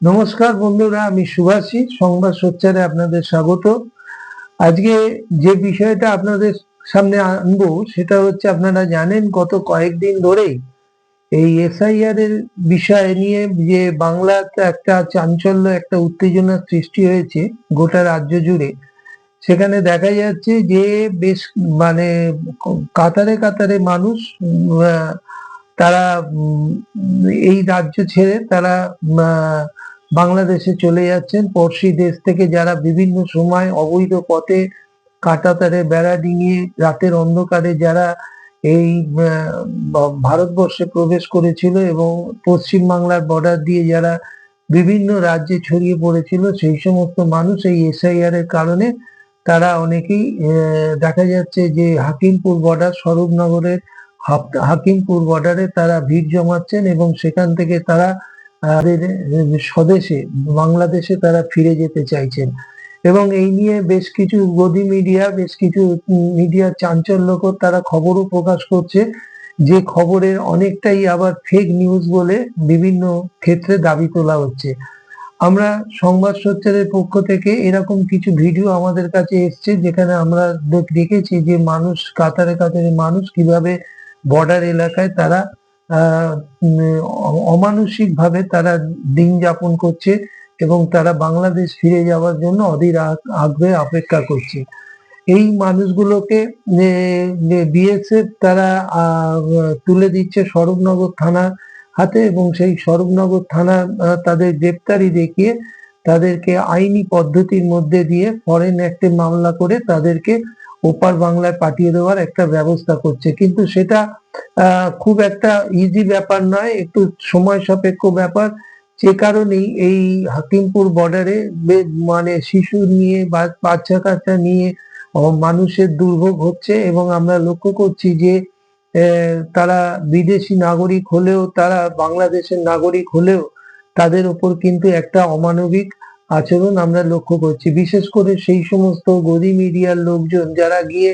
নমস্কার বন্ধুরা, আমি সুভাষী, সংবাদ সোচ্চারে আপনাদের স্বাগত। আজকে যে বিষয়টা আপনাদের সামনে আনব, সেটা হচ্ছে আপনারা জানেন, গত কয়েকদিন ধরেই এই এসআইআর এর বিষয় নিয়ে যে বাংলাতে একটা চাঞ্চল্য, একটা উত্তেজনার সৃষ্টি হয়েছে গোটা রাজ্য জুড়ে, সেখানে দেখা যাচ্ছে যে বেশ মানে কাতারে কাতারে মানুষ তারা এই রাজ্য ছেড়ে তারা বাংলাদেশে চলে যাচ্ছেন। পড়শি দেশ থেকে যারা বিভিন্ন সময় অবৈধ পথে কাঁটাতারে বেড়া ডিঙিয়ে রাতের অন্ধকারে যারা এই ভারতবর্ষে প্রবেশ করেছিল এবং পশ্চিম বাংলার বর্ডার দিয়ে যারা বিভিন্ন রাজ্যে ছড়িয়ে পড়েছিল, সেই সমস্ত মানুষ এই এসআইআর এর কারণে তারা অনেকেই দেখা যাচ্ছে যে হাকিমপুর বর্ডার স্বরূপনগরের হাক- হাকিমপুর বর্ডারে তারা ভিড় জমাচ্ছেন এবং সেখান থেকে তারা তাদের স্বদেশে, বাংলাদেশে তারা ফিরে যেতে চাইছেন। এবং এই নিয়ে বেশ কিছু গদি মিডিয়া বেশ কিছু মিডিয়া চাঞ্চল্যকর তারা খবরও প্রকাশ করছে, যে খবরের অনেকটাই আবার ফেক নিউজ বলে বিভিন্ন ক্ষেত্রে দাবি তোলা হচ্ছে। আমরা সংবাদ সোচ্চারের পক্ষ থেকে এরকম কিছু ভিডিও আমাদের কাছে এসছে, যেখানে আমরা দেখ- দেখেছি যে মানুষ, কাতারে কাতারে মানুষ কীভাবে বর্ডার এলাকায় তারা আহ অমানসিক ভাবে তারা দিন যাপন করছে এবং তারা বাংলাদেশ ফিরে যাওয়ার জন্য অধীর আগ- আগ্রহে অপেক্ষা করছে। এই মানুষগুলোকে বিএসএফ তারা তুলে দিচ্ছে স্বরূপনগর থানার হাতে এবং সেই স্বরূপনগর থানা তাদের গ্রেপ্তারি দেখিয়ে তাদেরকে আইনি পদ্ধতির মধ্যে দিয়ে ফরেন অ্যাক্টে মামলা করে তাদেরকে ওপার বাংলায় পাঠিয়ে দেওয়ার একটা ব্যবস্থা করছে। কিন্তু সেটা খুব একটা ইজি ব্যাপার নয়, একটু সময় সাপেক্ষ ব্যাপার। যে কারণেই এই হাকিমপুর বর্ডারে মানে শিশু নিয়ে বাচ্চা কাচ্চা নিয়ে মানুষের দুর্ভোগ হচ্ছে এবং আমরা লক্ষ্য করছি যে তারা বিদেশি নাগরিক হলেও, তারা বাংলাদেশের নাগরিক হলেও তাদের উপর কিন্তু একটা অমানবিক আচরণ আমরা লক্ষ্য করছি। বিশেষ করে সেই সমস্ত গদি মিডিয়ার লোকজন যারা গিয়ে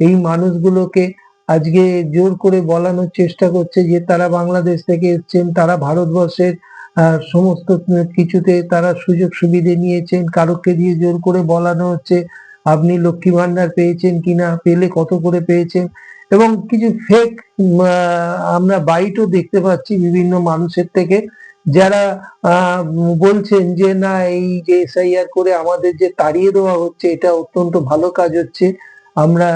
এই মানুষগুলোকে আজকে জোর করে বলানোর চেষ্টা করছে যে তারা বাংলাদেশ থেকে এসেছেন, তারা ভারতবর্ষের সমস্ত কিছুতে তারা সুযোগ সুবিধে নিয়েছেন, কারোকে দিয়ে জোর করে বলানো হচ্ছে, আপনি লক্ষ্মী ভান্ডার পেয়েছেন কিনা, পেলে কত করে পেয়েছেন এবং কিছু ফেক আমরা বাইটও দেখতে পাচ্ছি বিভিন্ন মানুষের থেকে। যারা বলছেন যে না, এই যে এসআইআর করে আমাদের যে তাড়িয়ে দেওয়া হচ্ছে, এটা অত্যন্ত ভালো কাজ হচ্ছে। আমরা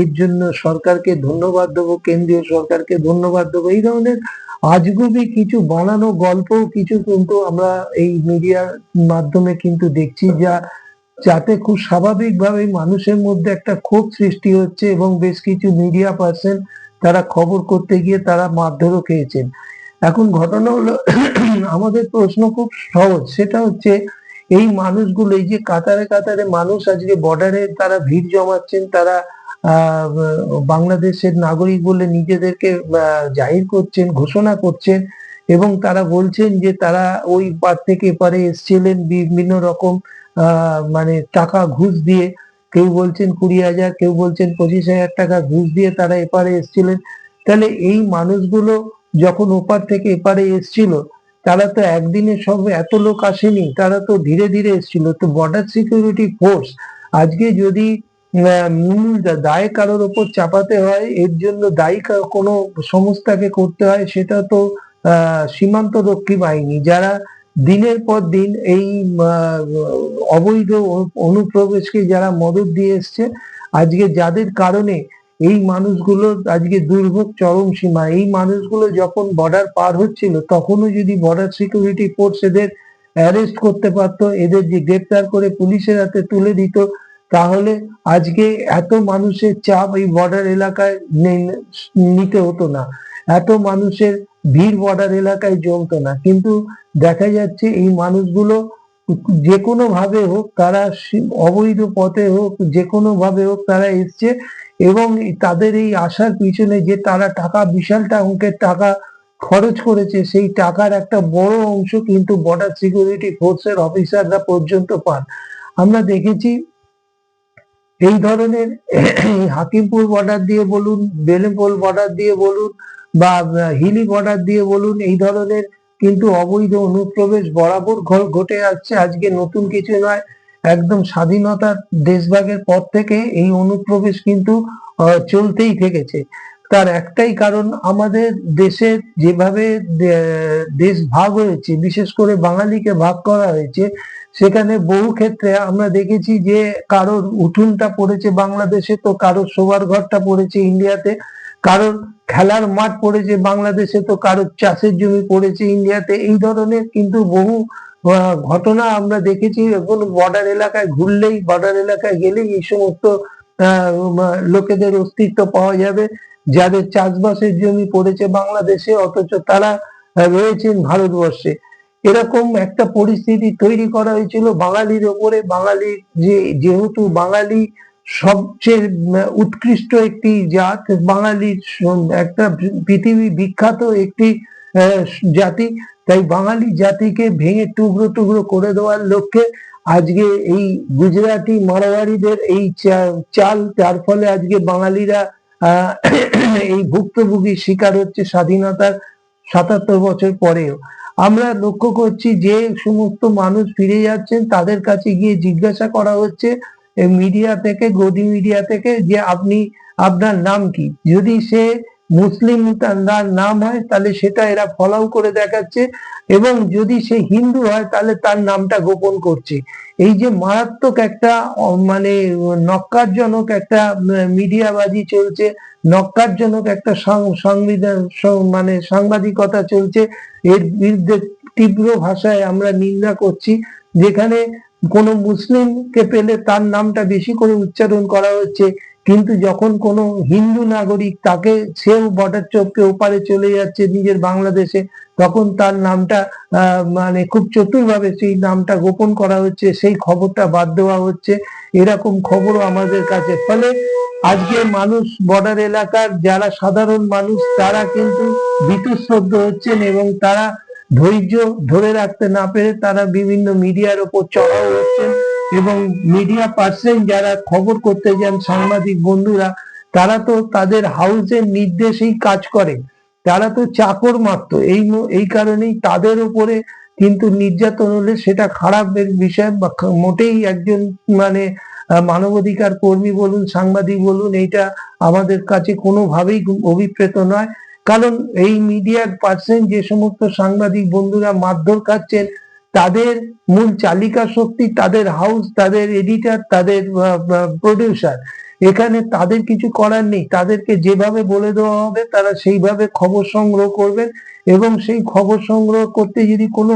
এর জন্য সরকারকে ধন্যবাদ দেবো, কেন্দ্রীয় সরকারকে ধন্যবাদ দেবো। এই ধরনের আজগুবি কিছু বানানো গল্প কিছু কিন্তু আমরা এই মিডিয়ার মাধ্যমে কিন্তু দেখছি যা, যাতে খুব স্বাভাবিকভাবে মানুষের মধ্যে একটা ক্ষোভ সৃষ্টি হচ্ছে এবং বেশ কিছু মিডিয়া পার্সন তারা খবর করতে গিয়ে তারা মারধরও খেয়েছেন। এখন ঘটনা হলো, আমাদের প্রশ্ন খুব সহজ। সেটা হচ্ছে, এই মানুষগুলো, এই যে কাতারে কাতারে মানুষ আজকে বর্ডারে তারা ভিড় জমাচ্ছেন, তারা বাংলাদেশের নাগরিক বলে নিজেদেরকে জাহির করছেন, ঘোষণা করছেন এবং তারা বলছেন যে তারা ওই পার থেকে এপারে এসছিলেন বিভিন্ন রকম মানে টাকা ঘুষ দিয়ে। কেউ বলছেন কুড়ি হাজার, কেউ বলছেন পঁচিশ হাজার টাকা ঘুষ দিয়ে তারা এপারে এসছিলেন। তাহলে এই মানুষগুলো যখন ওপার থেকে এপারে এসছিল, তারা তো একদিনে সব এত লোক আসেনি, তারা তো ধীরে ধীরে এসছিল। তো বর্ডার সিকিউরিটি ফোর্স আজকে যদি দায় কারোর ওপর চাপাতে হয়, এর জন্য দায়ী কোনো সংস্থাকে করতে হয়, সেটা তো সীমান্ত রক্ষী বাহিনী, যারা দিনের পর দিন এই অবৈধ অনুপ্রবেশকে যারা মদত দিয়ে এসছে, আজকে যাদের কারণে এই মানুষগুলো আজকে দুর্ভোগ চরম সীমা। এই মানুষগুলো যখন বর্ডার পার হচ্ছিল, তখনও যদি বর্ডার সিকিউরিটি ফোর্স এদের অ্যারেস্ট করতে পারতো, এদের যে গ্রেপ্তার করে পুলিশের হাতে তুলে দিত, তাহলে আজকে এত মানুষের চাপ এই বর্ডার এলাকায় নিতে হতো না। এত মানুষের ভিড় বর্ডার এলাকায় জমতো না। কিন্তু দেখা যাচ্ছে এই মানুষগুলো যে কোনো ভাবে হোক, তারা অবৈধ পথে হোক যে কোনো ভাবে হোক, তারা এসছে এবং তাদের এই আসার পিছনে যে তারা টাকা বিশালটা অঙ্কের টাকা খরচ করেছে, সেই টাকার একটা বড় অংশ কিন্তু বর্ডার সিকিউরিটি ফোর্সের অফিসাররা পর্যন্ত পান। আমরা দেখেছি এই ধরনের হাকিমপুর বর্ডার দিয়ে বলুন, বেলেমপোল বর্ডার দিয়ে বলুন বা হিলি বর্ডার দিয়ে বলুন, এই ধরনের কিন্তু অবৈধ অনুপ্রবেশ বরাবর ঘটে আসছে। আজকে নতুন কিছু নয় একদম স্বাধীনতার দেশভাগের পর থেকে এই অনুপ্রবেশ কিন্তু চলতেই থেকেছে। তার একটাই কারণ আমাদের দেশে যেভাবে দেশ ভাগ হয়েছে, বিশেষ করে বাঙালিকে ভাগ করা হয়েছে, সেখানে বহু ক্ষেত্রে আমরা দেখেছি যে কারোর উঠোনটা পড়েছে বাংলাদেশে তো, কারোর শোবার ঘরটা পড়েছে ইন্ডিয়াতে, কারোর খেলার মাঠ পড়েছে বাংলাদেশে তো, কারোর চাষের জমি পড়েছে ইন্ডিয়াতে, এই ধরনের কিন্তু বহু ঘটনা আমরা দেখেছি, এখন বর্ডার এলাকায় ঘুরলেই বর্ডার এলাকায় গেলেই এই সমস্ত লোকেদের অস্তিত্ব পাওয়া যাবে। যাদের চাষবাসের জমি পড়েছে বাংলাদেশে, অথচ তারা রয়েছেন ভারতবর্ষে। এরকম একটা পরিস্থিতি তৈরি করা হয়েছিল বাঙালির ওপরে। বাঙালির যে, যেহেতু বাঙালি সবচেয়ে উৎকৃষ্ট একটি জাত, বাঙালির একটা পৃথিবী বিখ্যাত একটি জাতি তাই বাঙালি জাতিকে ভেঙে টুকরো টুকরো করে দেওয়ার লক্ষ্যে আজকে এই গুজরাটি মারোয়ারিদের এই চাল যার ফলে আজকে বাঙালিরা এই ভুক্তভোগী শিকার হচ্ছে স্বাধীনতার সাতাত্তর বছর পরেও। আমরা লক্ষ্য করছি যে সমস্ত মানুষ ফিরে যাচ্ছেন, তাদের কাছে গিয়ে জিজ্ঞাসা করা হচ্ছে মিডিয়া থেকে, গদি মিডিয়া থেকে যে আপনি, আপনার নাম কি? যদি সে মুসলিম তার নাম হয়, তাহলে সেটা এরা ফলাও করে দেখাচ্ছে। এবং যদি সে হিন্দু হয়, তাহলে তার নামটা গোপন করছে। এই যে মারাত্মক একটা মানে নক্কারজনক একটা মিডিয়াবাজি চলছে, নক্কারজনক একটা সংবিধান মানে সাংবাদিকতা চলছে, এর বিরুদ্ধে তীব্র ভাষায় আমরা নিন্দা করছি, যেখানে কোনো মুসলিমকে পেলে তার নামটা বেশি করে উচ্চারণ করা হচ্ছে। কিন্তু যখন কোনো হিন্দু নাগরিক তাকে সেও বর্ডার চোখকে ওপারে চলে যাচ্ছে নিজের বাংলাদেশে, তখন তার নামটা মানে খুব চতুরভাবে সেই নামটা গোপন করা হচ্ছে, সেই খবরটা বাদ দেওয়া হচ্ছে। এরকম খবরও আমাদের কাছে। ফলে আজকে মানুষ বর্ডার এলাকার যারা সাধারণ মানুষ, তারা কিন্তু ভীতশ্রদ্ধ হচ্ছেন এবং তারা ধৈর্য ধরে রাখতে না পেরে তারা বিভিন্ন মিডিয়ার ওপর চড়াও হচ্ছেন। এবং মিডিয়া পার্সন যারা খবর করতে যান, সাংবাদিক বন্ধুরা, তারা তো তাদের হাউসের নির্দেশেই কাজ করে। তারা তো চাকর মাত্র। এই এই কারণেই তাদের উপরে কিন্তু নির্যাতন হলে সেটা খারাপের বিষয়। মোটেই একজন মানে মানবাধিকার কর্মী বলুন, সাংবাদিক বলুন, এইটা আমাদের কাছে কোনোভাবেই অভিপ্রেত নয়। কারণ এই মিডিয়ার পার্সেন্ট যে সমস্ত সাংবাদিক বন্ধুরা মারধর খাচ্ছেন তাদের মূল চালিকা শক্তি, তাদের হাউস তাদের এডিটার তাদের প্রডিউসার এখানে তাদের কিছু করার নেই। তাদেরকে যেভাবে বলে দেওয়া হবে, তারা সেইভাবে খবর সংগ্রহ করবেন এবং সেই খবর সংগ্রহ করতে যদি কোনো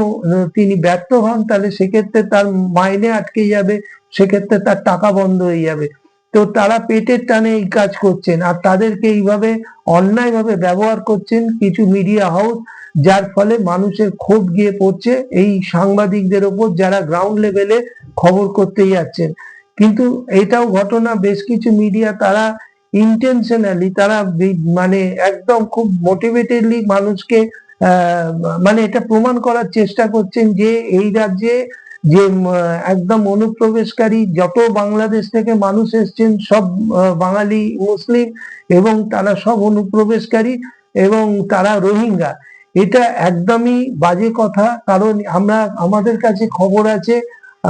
তিনি ব্যর্থ হন, তাহলে সেক্ষেত্রে তার মাইনে আটকে যাবে, সেক্ষেত্রে তার টাকা বন্ধ হয়ে যাবে। তো তারা পেটের টানে এই কাজ করছেন। আর তাদেরকে এইভাবে অন্যায়ভাবে ব্যবহার করছেন কিছু মিডিয়া হাউস যার ফলে মানুষের ক্ষোভ গিয়ে পড়ছে এই সাংবাদিকদের ওপর যারা গ্রাউন্ড লেভেলে খবর করতে যাচ্ছেন। কিন্তু এটাও ঘটনা বেশ কিছু মিডিয়া তারা ইন্টেনশনালি তারা মানে একদম খুব মোটিভেটেডলি মানুষকে মানে এটা প্রমাণ করার চেষ্টা করছেন যে এই রাজ্যে যে একদম অনুপ্রবেশকারী যত বাংলাদেশ থেকে মানুষ এসছেন, সব বাঙালি, মুসলিম এবং তারা সব অনুপ্রবেশকারী এবং তারা রোহিঙ্গা। এটা একদমই বাজে কথা, কারণ আমরা, আমাদের কাছে খবর আছে,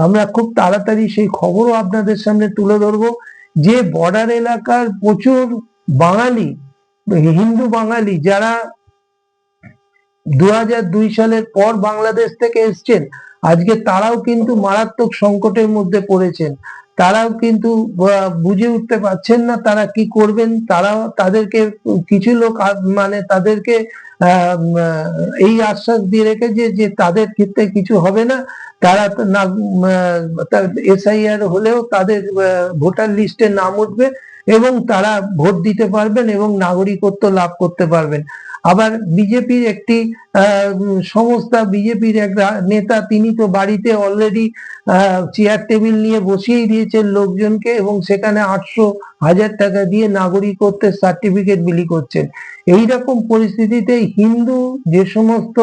আমরা খুব তাড়াতাড়ি সেই খবরও আপনাদের সামনে তুলে ধরবো যে বর্ডার এলাকার প্রচুর বাঙালি, হিন্দু বাঙালি যারা দু সালের পর বাংলাদেশ থেকে এসছেন আজকে তারাও কিন্তু মারাত্মক সংকটের মধ্যে পড়েছেন। তারাও কিন্তু বুঝে উঠতে পারছেন না তারা কি করবেন। তারাও তাদেরকে কিছু লোক মানে তাদেরকে এই আশ্বাস দিয়ে রেখেছে যে তাদের ক্ষেত্রে কিছু হবে না। তারা না এসআইআর হলেও তাদের ভোটার লিস্টে নাম উঠবে। এবং তারা ভোট দিতে পারবেন এবং নাগরিকত্ব লাভ করতে পারবেন। আবার বিজেপির একটি সংস্থা, বিজেপির এক নেতা, তিনি তো বাড়িতে অলরেডি চেয়ার টেবিল নিয়ে বসিয়ে দিয়েছেন লোকজনকে এবং সেখানে আটশো হাজার টাকা দিয়ে নাগরিকত্বের সার্টিফিকেট বিলি করছেন। এই রকম পরিস্থিতিতে হিন্দু যে সমস্ত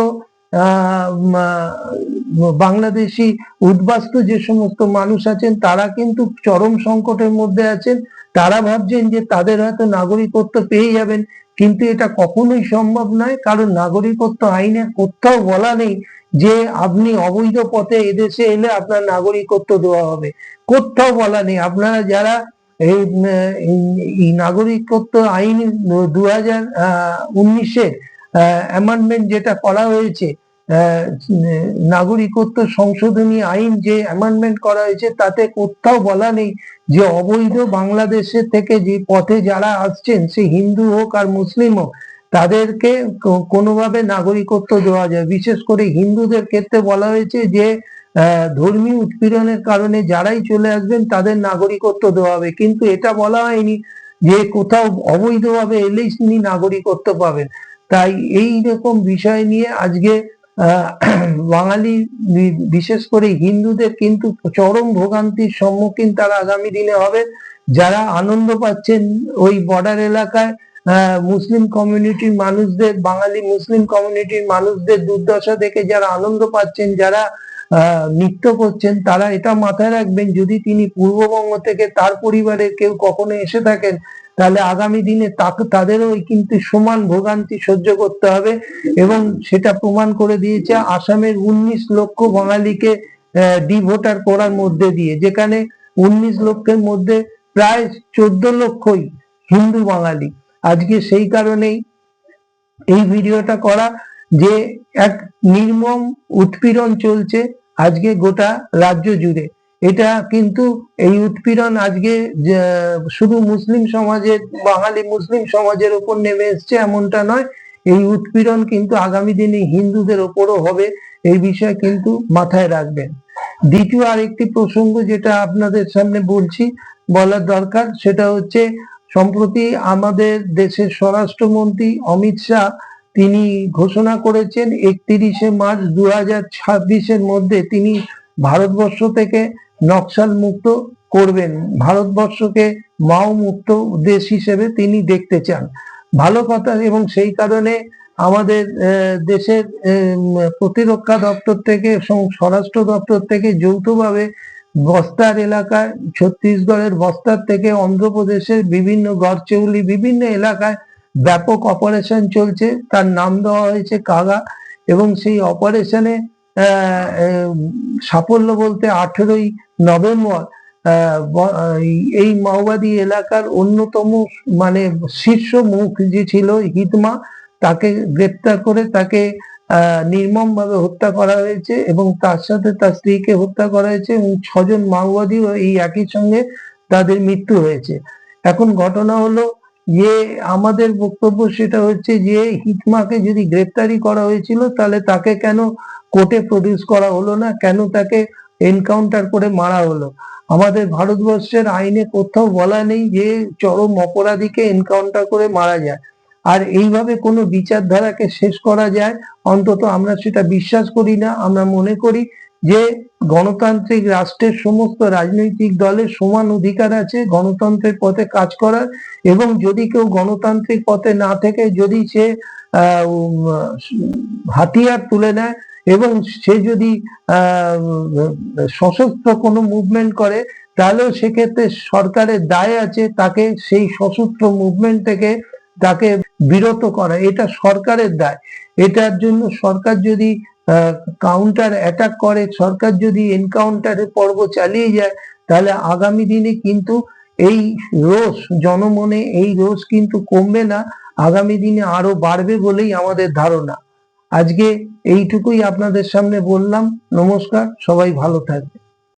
বাংলাদেশি উদ্বাস্তু যে সমস্ত মানুষ আছেন, তারা কিন্তু চরম সংকটের মধ্যে আছেন। তারা ভাবছেন যে তাদের হয়তো নাগরিকত্ব পেয়ে যাবেন, কিন্তু এটা কখনোই সম্ভব নয়, কারণ নাগরিকত্ব আইনে কোথাও বলা নেই যে আপনি অবৈধ পথে এদেশে এলে আপনার নাগরিকত্ব দেওয়া হবে। কোথাও বলা নেই। আপনারা যারা এই নাগরিকত্ব আইন দু হাজার উনিশের অ্যামেন্ডমেন্ট যেটা করা হয়েছে নাগরিকত্ব সংশোধনী আইন যে অ্যামেন্ডমেন্ট করা হয়েছে, তাতে কোথাও বলা নেই যে অবৈধ বাংলাদেশের থেকে যে পথে যারা আসছেন, সে হিন্দু হোক আর মুসলিম হোক, তাদেরকে কোনোভাবে নাগরিকত্ব দেওয়া যায়। বিশেষ করে হিন্দুদের ক্ষেত্রে বলা হয়েছে যে ধর্মীয় উৎপীড়নের কারণে যারাই চলে আসবেন, তাদের নাগরিকত্ব দেওয়া হবে। কিন্তু এটা বলা হয়নি যে কোথাও অবৈধভাবে এলেই তিনি নাগরিকত্ব পাবেন। তাই এই রকম বিষয় নিয়ে আজকে বাঙালি বিশেষ করে হিন্দুদের কিন্তু চরম ভোগান্তির সম্মুখীন তারা আগামী দিনে হবে। যারা আনন্দ পাচ্ছেন ওই বর্ডার এলাকায় মুসলিম কমিউনিটির মানুষদের, বাঙালি মুসলিম কমিউনিটির মানুষদের দুর্দশা দেখে যারা আনন্দ পাচ্ছেন, যারা নৃত্য করছেন, তারা এটা মাথায় রাখবেন, যদি তিনি পূর্ববঙ্গ থেকে তার পরিবারের কেউ কখনো এসে থাকেন তাহলে আগামী দিনে তাদেরও কিন্তু সমান ভোগান্তি সহ্য করতে হবে এবং সেটা প্রমাণ করে দিয়েছে আসামের উনিশ লক্ষ বাঙালিকে ডি ভোটার করার মধ্যে দিয়ে, যেখানে উনিশ লক্ষের মধ্যে প্রায় চোদ্দ লক্ষই হিন্দু বাঙালি। আজকে সেই কারণেই এই ভিডিওটা করা যে এক নির্মম উৎপীড়ন চলছে আজকে গোটা রাজ্য জুড়ে। এটা কিন্তু এই উৎপীড়ন আজকে শুধু মুসলিম সমাজের, বাঙালি মুসলিম সমাজের ওপর নেমে এসছে এমনটা নয়। এই উৎপীড়ন কিন্তু আগামী দিনে হিন্দুদের ওপরও হবে, এই বিষয় কিন্তু মাথায় রাখবেন। দ্বিতীয় আরেকটি প্রসঙ্গ যেটা আপনাদের সামনে বলছি, বলার দরকার, সেটা হচ্ছে, সম্প্রতি আমাদের দেশের স্বরাষ্ট্রমন্ত্রী অমিত শাহ, তিনি ঘোষণা করেছেন, একত্রিশে মার্চ দু হাজার ছাব্বিশের মধ্যে তিনি ভারতবর্ষ থেকে নকশাল মুক্ত করবেন। ভারতবর্ষকে মাও মুক্ত দেশ হিসেবে তিনি দেখতে চান। ভালো কথা এবং সেই কারণে আমাদের দেশের প্রতিরক্ষা দপ্তর থেকে স্বরাষ্ট্র দপ্তর থেকে যৌথভাবে বস্তার এলাকায়, ছত্তিশগড়ের বস্তার থেকে অন্ধ্রপ্রদেশের বিভিন্ন গড়চৌলি, বিভিন্ন এলাকায় ব্যাপক অপারেশন চলছে। তার নাম দেওয়া হয়েছে কাগা এবং সেই অপারেশনে সাফল্য বলতে আঠেরোই নভেম্বর এই- মাওবাদী এলাকার অন্যতম মানে শীর্ষ মুখ যে ছিল হিতমা, তাকে গ্রেপ্তার করে তাকে নির্মম ভাবে হত্যা করা হয়েছে এবং তার সাথে তার স্ত্রীকে হত্যা করা হয়েছে এবং ছজন মাওবাদীও এই একই সঙ্গে তাদের মৃত্যু হয়েছে। এখন ঘটনা হলো যে আমাদের বক্তব্য সেটা হচ্ছে যে হিতমাকে যদি গ্রেপ্তারি করা হয়েছিল, তাহলে তাকে কেন কোর্টে প্রডিউস করা হলো না? কেন তাকে এনকাউন্টার করে মারা হলো? আমাদের ভারতবর্ষের আইনে কোথাও বলা নেই যে চরম অপরাধীকে এনকাউন্টার করে মারা যায়। আর এইভাবে কোনো বিচারধারাকে শেষ করা যায়, অন্তত আমরা সেটা বিশ্বাস করি না, আমরা মনে করি যে গণতান্ত্রিক রাষ্ট্রের সমস্ত রাজনৈতিক দলের সমান অধিকার আছে গণতন্ত্রের পথে কাজ করার, এবং যদি কেউ গণতান্ত্রিক পথে না থেকে যদি সে হাতিয়ার তুলে নেয় এবং সে যদি সশস্ত্র কোনো মুভমেন্ট করে, তাহলেও সেক্ষেত্রে সরকারের দায় আছে তাকে সেই সশস্ত্র মুভমেন্ট থেকে তাকে বিরত করা। এটা সরকারের দায়। এটার জন্য সরকার যদি কাউন্টার অ্যাটাক করে। সরকার যদি এনকাউন্টারের পর্ব চালিয়ে যায়, তাহলে আগামী দিনে কিন্তু এই রোষ, জনমনে এই রোষ কিন্তু কমবে না, আগামী দিনে আরও বাড়বে বলেই আমাদের ধারণা। আজকে এইটুকুই আপনাদের সামনে বললাম। নমস্কার, সবাই ভালো থাকবে